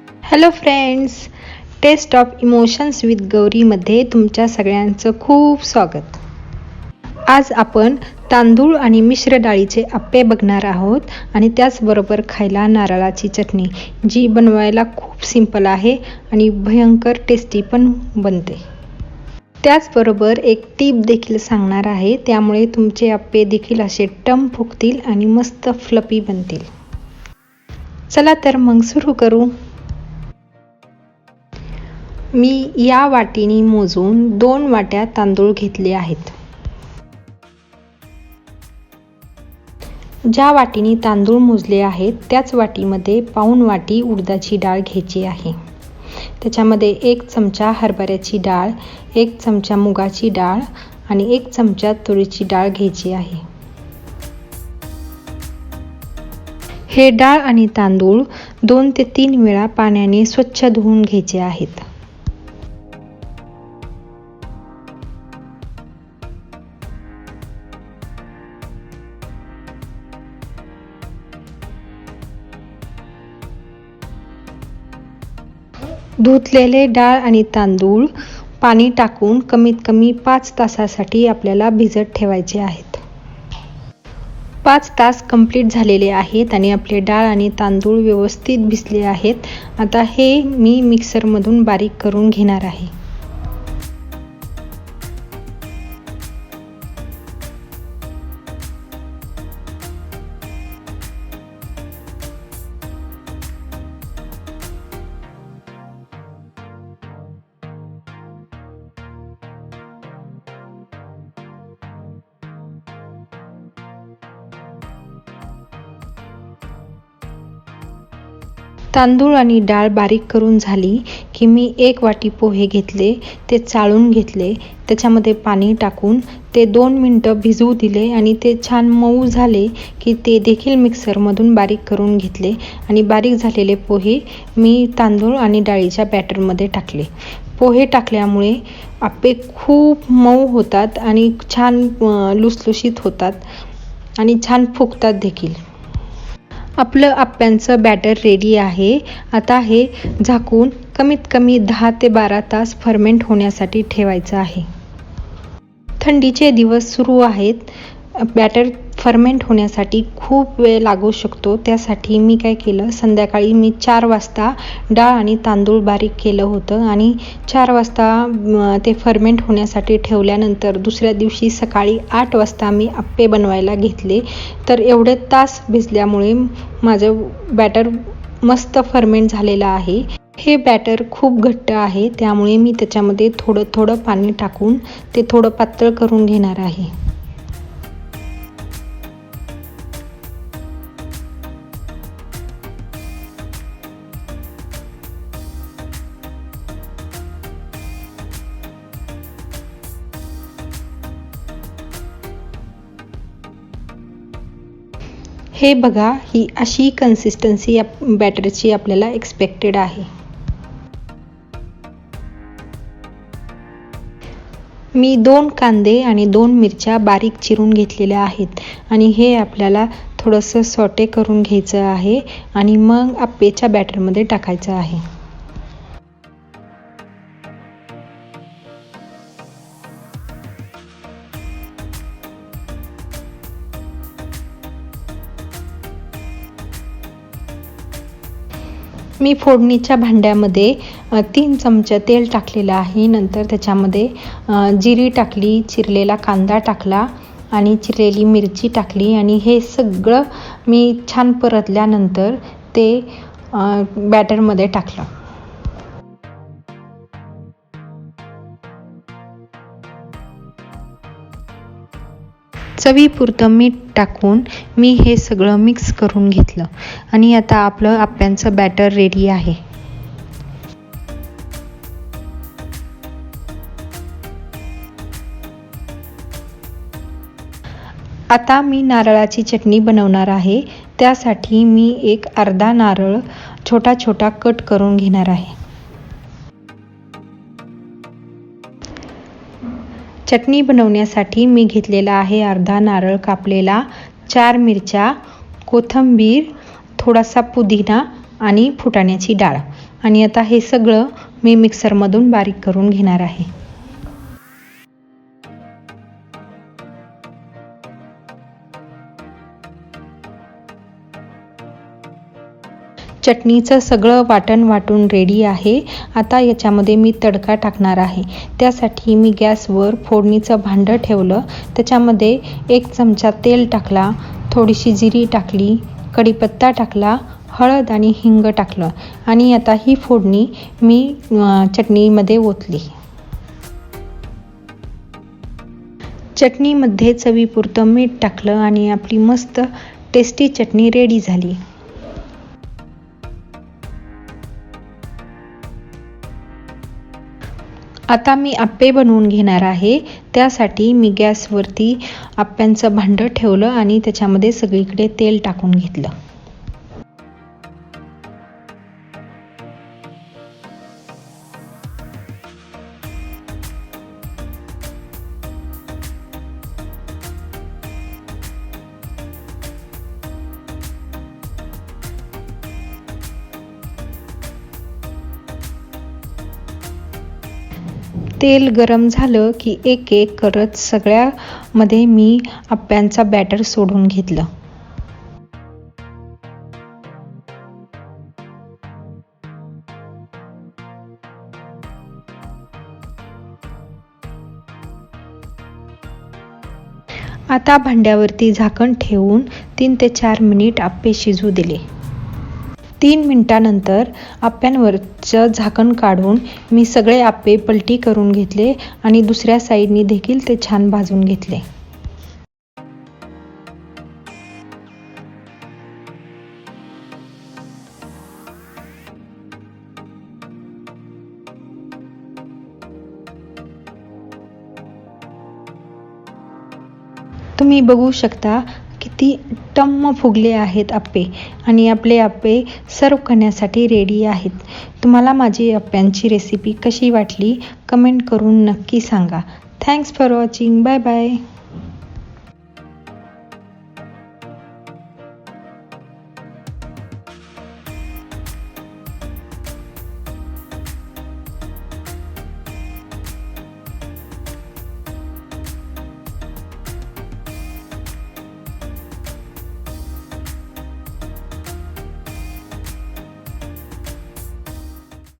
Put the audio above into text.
Hello friends taste of emotions with गौरीमध्ये तुमच्या सगळ्यांचं खूप स्वागत. आज आपण तांदूळ आणि मिश्र डाळीचे आप्पे बघणार आहोत आणि त्याचबरोबर खायला नारळाची चटणी जी बनवायला खूप सिंपल आहे आणि भयंकर टेस्टी पण बनते. त्याचबरोबर एक टीप देखील सांगणार आहे त्यामुळे तुमचे आप्पे देखील असे टम फुगतील आणि मस्त फ्लपी बनतील. चला तर मग सुरू करू. मी या वाटीने मोजून दोन वाट्या तांदूळ घेतले आहेत. ज्या वाटीने तांदूळ मोजले आहेत त्याच वाटीमध्ये पाऊण वाटी उडदाची डाळ घ्यायची आहे. त्याच्यामध्ये एक चमचा हरभऱ्याची डाळ एक चमचा मुगाची डाळ आणि एक चमचा तुरीची डाळ घ्यायची आहे. हे डाळ आणि तांदूळ दोन ते तीन वेळा पाण्याने स्वच्छ धुवून घ्यायचे आहेत. धुतलेले डाळ आणि तांदूळ पाणी टाकून कमीत कमी पाच तासासाठी आपल्याला भिजत ठेवायचे आहेत. पाच तास कंप्लीट झालेले आहेत आणि आपले डाळ आणि तांदूळ व्यवस्थित भिजले आहेत. आता हे मी मिक्सरमधून बारीक करून घेणार आहे. तांदूळ आणि डाळ बारीक करून झाली की मी एक वाटी पोहे घेतले ते चाळून घेतले त्याच्यामध्ये पाणी टाकून ते दोन मिनटं भिजवू दिले आणि ते छान मऊ झाले की ते देखील मिक्सरमधून बारीक करून घेतले आणि बारीक झालेले पोहे मी तांदूळ आणि डाळीच्या बॅटरमध्ये टाकले. पोहे टाकल्यामुळे आपे खूप मऊ होतात आणि छान लुसलुशीत होतात आणि छान फुगतात देखील. आपलं आप्यांचं बॅटर रेडी आहे. आता हे झाकून कमीत कमी दहा ते बारा तास फर्मेंट होण्यासाठी ठेवायचं आहे. थंडीचे दिवस सुरू आहेत. बॅटर फर्मेंट होण्यासाठी खूप वेळ लागू शकतो. त्यासाठी मी काय केलं संध्याकाळी मी चार वाजता डाळ आणि तांदूळ बारीक केलं होतं आणि चार वाजता ते फर्मेंट होण्यासाठी ठेवल्यानंतर दुसऱ्या दिवशी सकाळी आठ वाजता मी आप्पे बनवायला घेतले. तर एवढे तास भिजल्यामुळे माझं बॅटर मस्त फर्मेंट झालेलं आहे. हे बॅटर खूप घट्ट आहे त्यामुळे मी त्याच्यामध्ये थोडं थोडं पाणी टाकून ते थोडं पातळ करून घेणार आहे. हे बघा ही अशी कन्सिस्टन्सी या बॅटरची आपल्याला एक्सपेक्टेड आहे. मी दोन कांदे आणि दोन मिरच्या बारीक चिरून घेतलेल्या आहेत आणि हे आपल्याला थोडंसं सॉटे करून घ्यायचं आहे आणि मग आप्पेच्या बॅटरमध्ये टाकायचं आहे. मी फोडणीच्या भांड्यामध्ये तीन चमचे तेल टाकलेलं आहे. नंतर त्याच्यामध्ये जिरी टाकली चिरलेला कांदा टाकला आणि चिरलेली मिरची टाकली आणि हे सगळं मी छान परतल्यानंतर ते बॅटरमध्ये टाकलं. चवीपुरतं मीठ टाकून मी हे सगळं मिक्स करून घेतलं. आणि आता आपलं आप्यांचं बॅटर रेडी आहे. आता मी नारळाची चटणी बनवणार आहे. त्यासाठी मी एक अर्धा नारळ छोटा छोटा कट करून घेणार आहे. चटणी बनवण्यासाठी मी घेतलेला आहे अर्धा नारळ कापलेला चार मिरच्या कोथिंबीर थोडासा पुदिना आणि फुटाण्याची डाळ. आणि आता हे सगळं मी मिक्सरमधून बारीक करून घेणार आहे. चटणीचं सगळं वाटण वाटून रेडी आहे. आता याच्यामध्ये मी तडका टाकणार आहे. त्यासाठी मी गॅसवर फोडणीचं भांडं ठेवलं. त्याच्यामध्ये एक चमचा तेल टाकला थोडीशी जिरी टाकली कढीपत्ता टाकला हळद आणि हिंग टाकलं आणि आता ही फोडणी मी चटणीमध्ये ओतली. चटणीमध्ये चवीपुरतं मीठ टाकलं आणि आपली मस्त टेस्टी चटणी रेडी झाली. आता मी आप्पे बनवून घेणार आहे. त्यासाठी मी गॅसवरती आप्प्यांचं भांडं ठेवलं आणि त्याच्यामध्ये सगळीकडे तेल टाकून घेतलं. तेल गरम झालं की एक एक करत सगळ्यामध्ये मी आप्यांचा बॅटर सोडून घेतलं. आता भांड्यावरती झाकण ठेवून तीन ते चार मिनिट आप्पे शिजू दिले. तीन मिनटानंतर आप्प्यांवरचं झाकण काढून मी सगळे आप्पे पलटी करून घेतले आणि दुसऱ्या साईडनी देखील ते छान भाजून घेतले. तुम्ही बघू शकता ती टम्म फुगले आहेत आप्पे आणि आपले आप्पे सर्व करण्यासाठी रेडी आहेत. तुम्हाला माझी आप्प्यांची रेसिपी कशी वाटली कमेंट करून नक्की सांगा. Thanks for watching bye bye